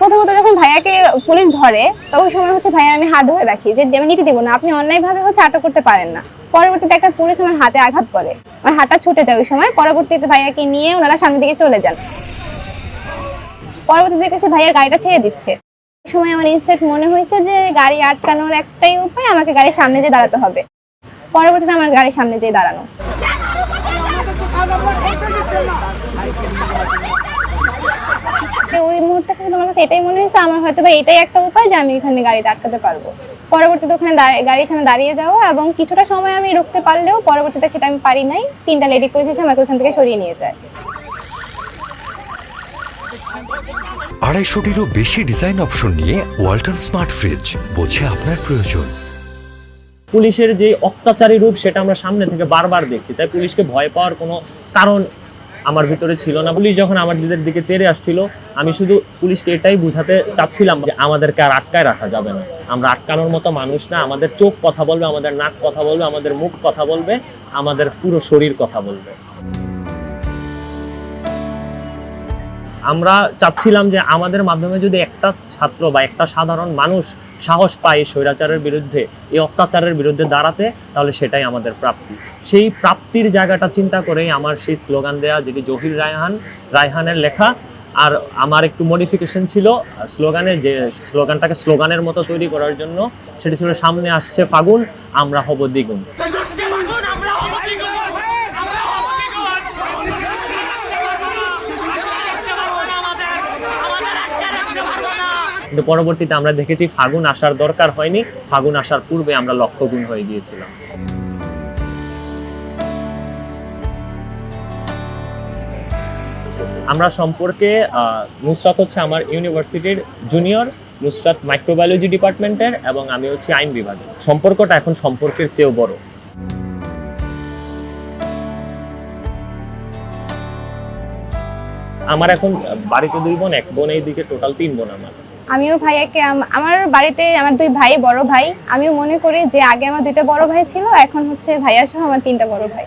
প্রথমত যখন ভাইয়াকে পুলিশ ধরে তো ওই সময় হচ্ছে ভাইয়া আমি হাত ধরে রাখি, যে আমি নিতে দিব না, আপনি অন্যায়ভাবে হচ্ছে আটক করতে পারেন না। পরবর্তীতে একটা পুলিশ আমার হাতে আঘাত করে, আমার হাতটা ছুটে যায় ওই সময়, পরবর্তীতে ভাইয়াকে নিয়ে ওনারা সামনের দিকে চলে যান। পরবর্তীতে দেখেছি ভাইয়ার গাড়িটা ছেড়ে দিচ্ছে। ওই সময় আমার ইনস্ট্যান্ট মনে হয়েছে যে গাড়ি আটকানোর একটাই উপায়, আমাকে গাড়ির সামনে যেয়ে দাঁড়াতে হবে। পরবর্তীতে আমার গাড়ির সামনে যেয়ে দাঁড়ানো তো ওই মুহূর্তে তোমার কাছে এটাই মনে হয়েছে আমার হয়তো বা এটাই একটা উপায় যে আমি এখানে গাড়িটা আটকাতে পারব। পরবর্তীতে ওখানে গাড়ির সামনে দাঁড়িয়ে যাওয়া এবং কিছুটা সময় আমি রুখতে পারলেও পরবর্তীতে সেটা আমি পারি নাই তিনটা লেডি পুলিশ এসে আমাকে ওখান থেকে সরিয়ে নিয়ে যায়। আড়াইশোটিরও বেশি ডিজাইন অপশন নিয়ে ওয়াল্টন স্মার্ট ফ্রিজ বোঝে আপনার প্রয়োজন। পুলিশের যে অত্যাচারী রূপ সেটা আমরা সামনে থেকে বারবার দেখছি। তাই পুলিশকে ভয় পাওয়ার কোনো কারণ আমার ভিতরে ছিল না। পুলিশ যখন আমাদের দিকে তেড়ে আসছিল, আমি শুধু পুলিশকে এটাই বুঝাতে চাচ্ছিলাম যে আমাদেরকে আর আটকায় রাখা যাবে না। আমরা আটকানোর মতো মানুষ না, আমাদের চোখ কথা বলবে, আমাদের নাক কথা বলবে, আমাদের মুখ কথা বলবে, আমাদের পুরো শরীর কথা বলবে। আমরা চাচ্ছিলাম যে আমাদের মাধ্যমে যদি একটা ছাত্র বা একটা সাধারণ মানুষ সাহস পায় স্বৈরাচারের বিরুদ্ধে, এই অত্যাচারের বিরুদ্ধে দাঁড়াতে, তাহলে সেটাই আমাদের প্রাপ্তি। সেই প্রাপ্তির জায়গাটা চিন্তা করেই আমার সেই স্লোগান দেয়া যেটি জহির রায়হান, রায়হানের লেখা, আর আমার একটু মডিফিকেশন ছিল স্লোগানে যে স্লোগানটাকে স্লোগানের মতো তৈরি করার জন্য, সেটি ছিল সামনে আসছে ফাগুন আমরা হব দ্বিগুণ। কিন্তু পরবর্তীতে আমরা দেখেছি ফাগুন আসার দরকার হয়নি। ফাগুন আসার পূর্বে আমরা লক্ষ্যগুণ হয়ে গিয়েছিলাম। আমরা সম্পর্কে নুসরাত হচ্ছে আমার ইউনিভার্সিটির জুনিয়র। নুসরাত মাইক্রোবায়োলজি ডিপার্টমেন্টের এবং আমি হচ্ছে আইন বিভাগে সম্পর্কটা এখন সম্পর্কের চেয়েও বড়। আমার এখন বাড়িতে দুই বোন, এক বোন এইদিকে টোটাল তিন বোন আমার। আমিও ভাইয়াকে আমার বাড়িতে আমার দুই ভাই, বড় ভাই। আমিও মনে করি যে আগে আমার দুইটা বড় ভাই ছিল, এখন হচ্ছে ভাইয়া সহ আমার তিনটা বড় ভাই।